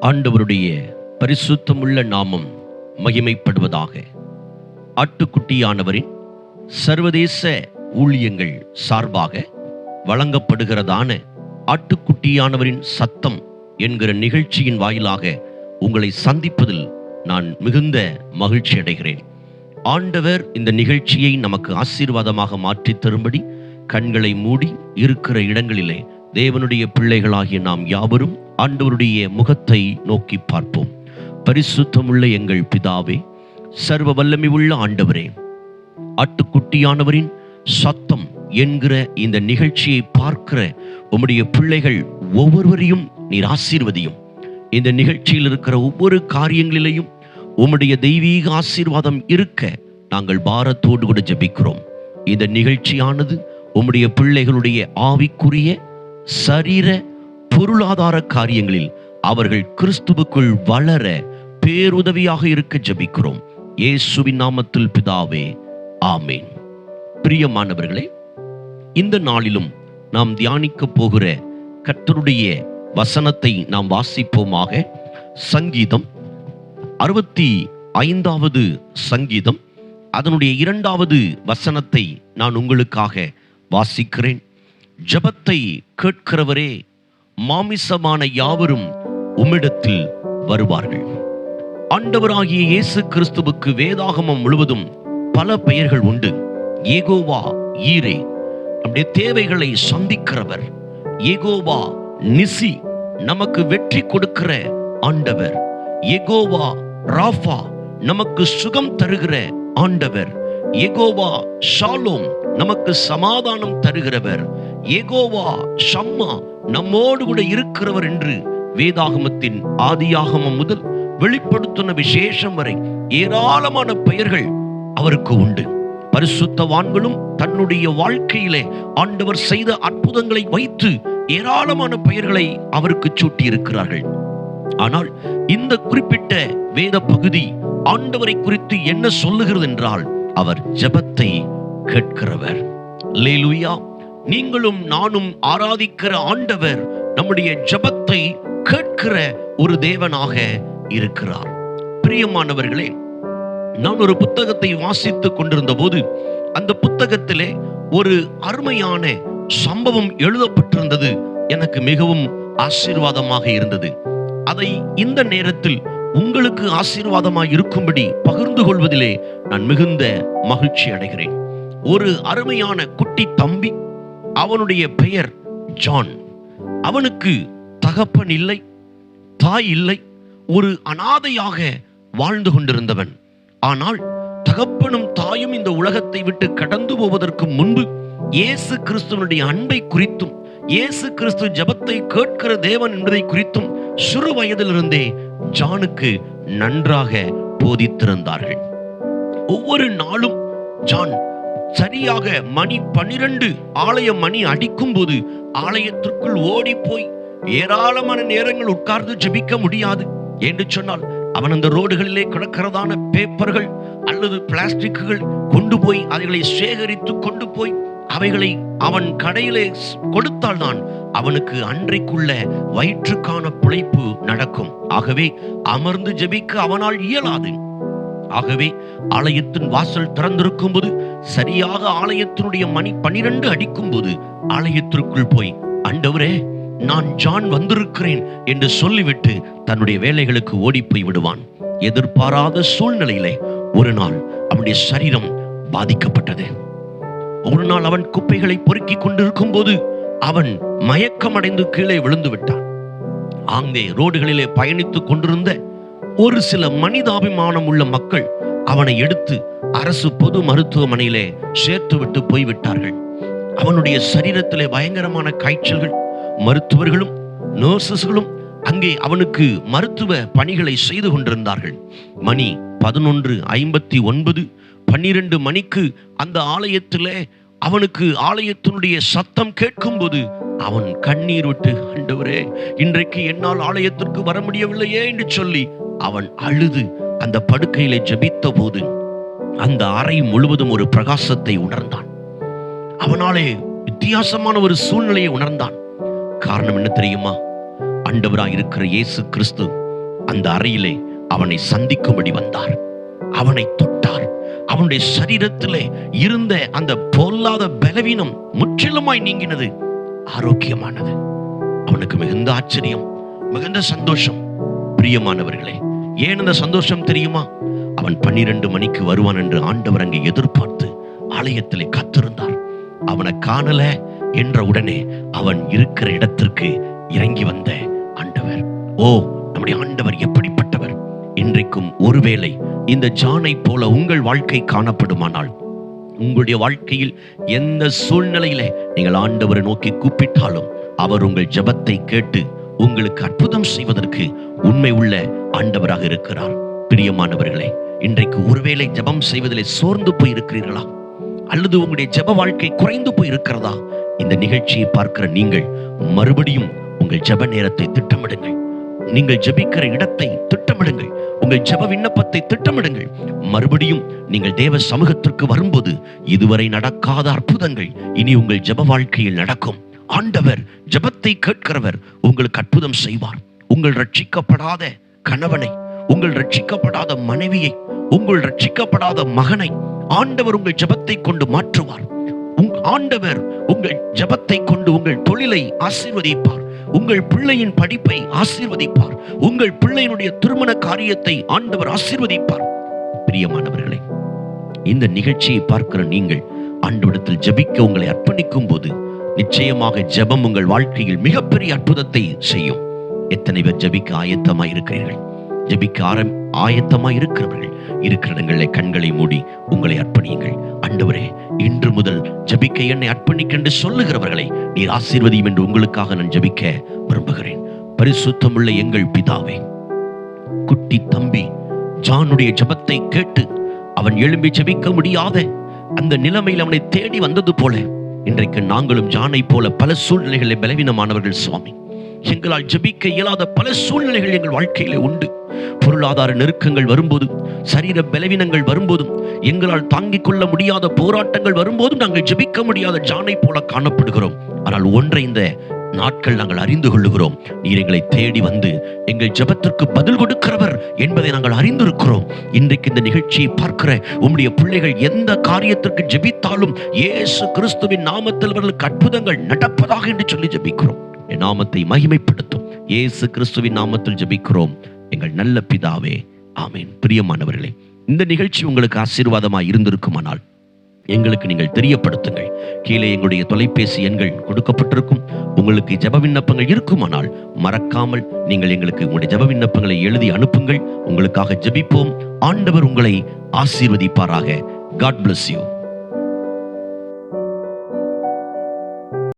ஆண்டவருடைய பரிசுத்தமுள்ள நாமம் மகிமைப்படுவதாக. ஆட்டுக்குட்டியானவரின் சர்வதேச ஊழியங்கள் சார்பாக வழங்கப்படுகிறதான ஆட்டுக்குட்டியானவரின் சத்தம் என்கிற நிகழ்ச்சியின் வாயிலாக உங்களை சந்திப்பதில் நான் மிகுந்த மகிழ்ச்சி அடைகிறேன். ஆண்டவர் இந்த நிகழ்ச்சியை நமக்கு ஆசீர்வாதமாக மாற்றித் தரும்படி கண்களை மூடி இருக்கிற இடங்களிலே தேவனுடைய பிள்ளைகளாகிய நாம் யாவரும் ஆண்டவருடைய முகத்தை நோக்கி பார்ப்போம். பரிசுத்தமுள்ள எங்கள் பிதாவே சர்வ வல்லமை உள்ள ஆண்டவரே ஆட்டுக்குட்டியானவரின் சத்தம் என்கிற இந்த நிகழ்ச்சியை பார்க்கிற உம்முடைய பிள்ளைகள் ஒவ்வொருவரையும் நீர் ஆசீர்வதியும். இந்த நிகழ்ச்சியில் இருக்கிற ஒவ்வொரு காரியங்களிலேயும் உம்முடைய தெய்வீக ஆசீர்வாதம் இருக்க நாங்கள் பாரத்தோடு கூட ஜெபிக்கிறோம். இந்த நிகழ்ச்சியானது உம்முடைய பிள்ளைகளுடைய ஆவிக்குரிய சரீர பொருளாதார காரியங்களில் அவர்கள் கிறிஸ்துவுக்குள் வளர பேருதவியாக இருக்க ஜெபிக்கிறோம். இயேசுவின் நாமத்தில் பிதாவே ஆமேன். பிரியமானவர்களே இந்த நாளிலும் நாம் தியானிக்க போகிற கர்த்தருடைய வசனத்தை நாம் வாசிப்போமாக. சங்கீதம் அறுபத்தி ஐந்தாவது சங்கீதம். அதனுடைய இரண்டாவது வசனத்தை நான் உங்களுக்காக வாசிக்கிறேன். ஜெபத்தை கேட்கிறவரே மாமிசமான யாவரும் உம்மிடத்தில் வருவார்கள். ஆண்டவராகிய இயேசு கிறிஸ்துவுக்கு வேதாகமம் முழுவதும் பல பெயர்கள் உண்டு. ஏகோவா ஈரே. நம்முடைய தேவைகளை சந்திக்கிறவர். ஏகோவா நிசி. நமக்கு வெற்றி கொடுக்கிற ஆண்டவர். எகோவா ராஃபா. நமக்கு சுகம் தருகிற ஆண்டவர். Jehovah Shalom. நமக்கு சமாதானம் தருகிறவர். எகோவா ஷம்மா. நம்மோடு கூட இருக்கிறவர் என்று வேதாகமத்தின் ஆதியாகமம் முதல் வெளிப்படுத்தின விசேஷம் வரை ஏராளமான பெயர்கள் அவருக்கு உண்டு. பரிசுத்தவான்களும் தன்னுடைய வாழ்க்கையிலே ஆண்டவர் செய்த அற்புதங்களை வைத்து ஏராளமான பெயர்களை அவருக்கு சூட்டி இருக்கிறார்கள் ஆனால் இந்த குறிப்பிட்ட வேத பகுதி ஆண்டவரை குறித்து என்ன சொல்லுகிறது என்றால் அவர் ஜெபத்தை கேட்கிறவர். லேலுயா நீங்களும் நானும் ஆராதிக்கிற ஆண்டவர் நம்முடைய ஜபத்தை கேட்கிற ஒரு தேவனாக இருக்கிறார். பிரியமானவர்களே நான் ஒரு புத்தகத்தை வாசித்துக் கொண்டிருந்த போது அந்த புத்தகத்திலே ஒரு அருமையான சம்பவம் எழுதப்பட்டிருந்தது. எனக்கு மிகவும் ஆசீர்வாதமாக இருந்தது. அதை இந்த நேரத்தில் உங்களுக்கு ஆசீர்வாதமாக இருக்கும்படி பகிர்ந்து கொள்வதிலே நான் மிகுந்த மகிழ்ச்சி அடைகிறேன். ஒரு அருமையான குட்டி தம்பி அவனுடைய பெயர் ஜான். அவனுக்கு தகப்பன் இல்லை தாய் இல்லை ஒரு அனாதையாக வாழ்ந்து கொண்டிருந்தவன். ஆனால் தகப்பனும் தாயும் இந்த உலகத்தை விட்டு கடந்து போவதற்கு முன்பு இயேசு கிறிஸ்துவனுடைய அன்பை குறித்தும் இயேசு கிறிஸ்து ஜெபத்தை கேட்கிற தேவன் என்பதை குறித்தும் சிறு வயதிலிருந்தே ஜானுக்கு நன்றாக போதித்திருந்தார்கள். ஒவ்வொரு நாளும் ஜான் சரியாக மணி பன்னிரண்டு ஆலய மணி அடிக்கும் போது ஆலயத்திற்குள் ஓடி போய் ஏராளமான நேரங்கள் உட்கார்ந்து ஜெபிக்க முடியாது. என்று சொன்னால் அவன் அந்த ரோடுகளிலே கிடக்கிறதான பேப்பர்கள் அல்லது பிளாஸ்டிக்குகள் கொண்டு போய் அவைகளை சேகரித்து கொண்டு போய் அவைகளை அவன் கடையிலே கொடுத்தால்தான் அவனுக்கு அன்றைக்குள்ள வயிற்றுக்கான பிழைப்பு நடக்கும். ஆகவே அமர்ந்து ஜெபிக்க அவனால் இயலாது. ஆகவே ஆலயத்தின் வாசல் திறந்திருக்கும் போது சரியாக ஆலயத்தினுடைய மணி பனிரெண்டு அடிக்கும் போது ஆலயத்திற்குள் போய் ஆண்டவரே நான் ஜான் வந்திருக்கிறேன் என்று சொல்லிவிட்டு தன்னுடைய வேலைகளுக்கு ஓடி போய் விடுவான். எதிர்பாராத சூழ்நிலையிலே ஒரு நாள் அவனுடைய சரீரம் பாதிக்கப்பட்டது. ஒரு நாள் அவன் குப்பைகளை பொறுக்கி கொண்டிருக்கும் போது அவன் மயக்கமடைந்து கீழே விழுந்து விட்டான். ஆங்கே ரோடுகளிலே பயணித்துக் கொண்டிருந்த ஒரு சில மனிதாபிமானம் உள்ள மக்கள் அவனை எடுத்து அரசு பொது மருத்துவமனையிலே சேர்த்து விட்டு போய்விட்டார்கள். அவனுடைய சரீரத்திலே பயங்கரமான காய்ச்சல்கள் மருத்துவர்களும் நர்சஸ்களும் அங்கே அவனுக்கு மருத்துவ பணிகளை செய்து கொண்டிருந்தார்கள். மணி பதினொன்று ஐம்பத்தி ஒன்பது பன்னிரண்டு மணிக்கு அந்த ஆலயத்திலே அவனுக்கு ஆலயத்தினுடைய சத்தம் கேட்கும்போது அவன் கண்ணீர் விட்டு ஆண்டவரே இன்றைக்கு என்னால் ஆலயத்திற்கு வர முடியவில்லையே என்று சொல்லி அவன் அழுது அந்த படுக்கையிலே ஜபித்த போது அந்த அறை முழுவதும் ஒரு பிரகாசத்தை உணர்ந்தான். அவனாலே வித்தியாசமான ஒரு சூழ்நிலையை உணர்ந்தான். காரணம் என்ன தெரியுமா? அண்டவராக இருக்கிற இயேசு கிறிஸ்து அந்த அறையிலே அவனை சந்திக்கும்படி வந்தார். அவனை தொட்டார். அவனுடைய சரீரத்திலே இருந்த அந்த பொல்லாத பலவீனம் முற்றிலுமாய் நீங்கினது. ஆரோக்கியமானது. அவனுக்கு மிகுந்த ஆச்சரியம் மிகுந்த சந்தோஷம். பிரியமானவர்களே ஏன் அந்த சந்தோஷம் தெரியுமா? அவன் பன்னிரண்டு மணிக்கு வருவான் என்று ஆண்டவர் அங்கே எதிர்பார்த்து ஆலயத்திலே காத்திருந்தார். அவனை காணல என்ற உடனே அவன் இருக்கிற இடத்திற்கு இறங்கி வந்த ஆண்டவர். ஓ நம்முடைய ஆண்டவர் எப்படிப்பட்டவர்? இன்றைக்கும் ஒருவேளை இந்த ஜானை போல உங்கள் வாழ்க்கை காணப்படுமானால் உங்களுடைய வாழ்க்கையில் எந்த சூழ்நிலையில நீங்கள் ஆண்டவரை நோக்கி கூப்பிட்டாலும் அவர் உங்கள் ஜபத்தை கேட்டு உங்களுக்கு அற்புதம் செய்வதற்கு உண்மை உள்ள ஆண்டவராக இருக்கிறார். பிரியமானவர்களே இன்றைக்கு ஒருவேளை ஜெபம் செய்வதிலே சோர்ந்து போய் இருக்கிறீர்களா அல்லது உங்களுடைய ஜெப வாழ்க்கை குறைந்து போய் இருக்கிறதா இந்த நிகழ்ச்சியை பார்க்கிற நீங்கள் மறுபடியும் உங்கள் ஜப நேரத்தை திட்டமிடுங்கள். நீங்கள் ஜபிக்கிற இடத்தை திட்டமிடுங்கள். உங்கள் ஜப விண்ணப்பத்தை திட்டமிடுங்கள். மறுபடியும் நீங்கள் தேவ சமூகத்திற்கு வரும்போது இதுவரை நடக்காத அற்புதங்கள் இனி உங்கள் ஜெப வாழ்க்கையில் நடக்கும். ஆண்டவர் ஜெபத்தை கேட்கிறவர் உங்களுக்கு அற்புதம் செய்வார். உங்கள் ரட்சிக்கப்படாத கணவனை உங்கள் ரட்சிக்கப்படாத மனைவியை உங்கள் ரட்சிக்கப்படாத மகனை ஆண்டவர் உங்கள் ஜபத்தை கொண்டு மாற்றுவார். ஆண்டவர் உங்கள் ஜபத்தை கொண்டு உங்கள் தொழிலை ஆசீர்வதிப்பார். உங்கள் பிள்ளையின் படிப்பை ஆசீர்வதிப்பார். உங்கள் பிள்ளையினுடைய திருமண காரியத்தை ஆண்டவர் ஆசீர்வதிப்பார். பிரியமானவர்களே இந்த நிகழ்ச்சியை பார்க்கிற நீங்கள் ஆண்டவிடத்தில் ஜெபிக்க உங்களை அர்ப்பணிக்கும் போது நிச்சயமாக ஜெபம் உங்கள் வாழ்க்கையில் மிகப்பெரிய அற்புதத்தை செய்யும். எத்தனை பேர் ஜெபிக்க ஆயத்தமாக இருக்கிறீர்கள் ஜெபிக்க ஆரம் ஆயத்தமாக இருக்கிறவர்கள். இருக்கிற இடங்களில் கண்களை மூடி உங்களை அர்ப்பணியுங்கள். அண்டவரே இன்று முதல் ஜபிக்க என்னை அர்ப்பணிக்க என்று சொல்லுகிறவர்களை நீர் ஆசீர்வதியும் என்று உங்களுக்காக நான் ஜபிக்க விரும்புகிறேன். பரிசுத்தமுள்ள எங்கள் பிதாவே குட்டி தம்பி ஜானுடைய ஜெபத்தை கேட்டு அவன் எழும்பி ஜபிக்க முடியாத அந்த நிலைமையில் அவனை தேடி வந்தது போல இன்றைக்கு நாங்களும் ஜானை போல பல சூழ்நிலைகளில் பலவீனமானவர்கள் சுவாமி. எங்களால் ஜபிக்க இயலாத பல சூழ்நிலைகள் எங்கள் வாழ்க்கையிலே உண்டு. பொருளாதார நெருக்கங்கள் வரும்போதும் சரீர பலவீனங்கள் வரும்போதும் எங்களால் தாங்கிக் கொள்ள முடியாத போராட்டங்கள் வரும்போதும் நாங்கள் ஜெபிக்க முடியாத ஜானை போல காணப்படுகிறோம். ஆனால் ஒன்றை இந்த நாட்கள் நாங்கள் அறிந்து கொள்ளுகிறோம். நீர் எங்களை தேடி வந்து எங்கள் ஜெபத்திற்கு பதில் கொடுக்கிறவர் என்பதை நாங்கள் அறிந்திருக்கிறோம். இன்றைக்கு இந்த நிகழ்ச்சியை பார்க்கிற உம்முடைய பிள்ளைகள் எந்த காரியத்திற்கு ஜெபித்தாலும் இயேசு கிறிஸ்துவின் நாமத்தில் அவர்களுக்கு அற்புதங்கள் நடப்பதாக என்று சொல்லி ஜெபிக்கிறோம். என் நாமத்தை மகிமைப்படுத்தும். இயேசு கிறிஸ்துவின் நாமத்தில் ஜெபிக்கிறோம். எங்கள் நல்ல பிதாவே. ஆமென். பிரியமானவர்களே இந்த நிகழ்ச்சி உங்களுக்கு ஆசீர்வாதமாக இருந்திருக்குமானால் எங்களுக்கு நீங்கள் தெரியப்படுத்துங்கள். கீழே எங்களுடைய தொலைபேசி எண்கள் கொடுக்கப்பட்டிருக்கும். உங்களுக்கு ஜெப விண்ணப்பங்கள் இருக்குமானால் மறக்காமல் நீங்கள் எங்களுக்கு உங்களுடைய ஜெப விண்ணப்பங்களை எழுதி அனுப்புங்கள். உங்களுக்காக ஜெபிப்போம். ஆண்டவர் உங்களை ஆசீர்வதிப்பாராக. God bless you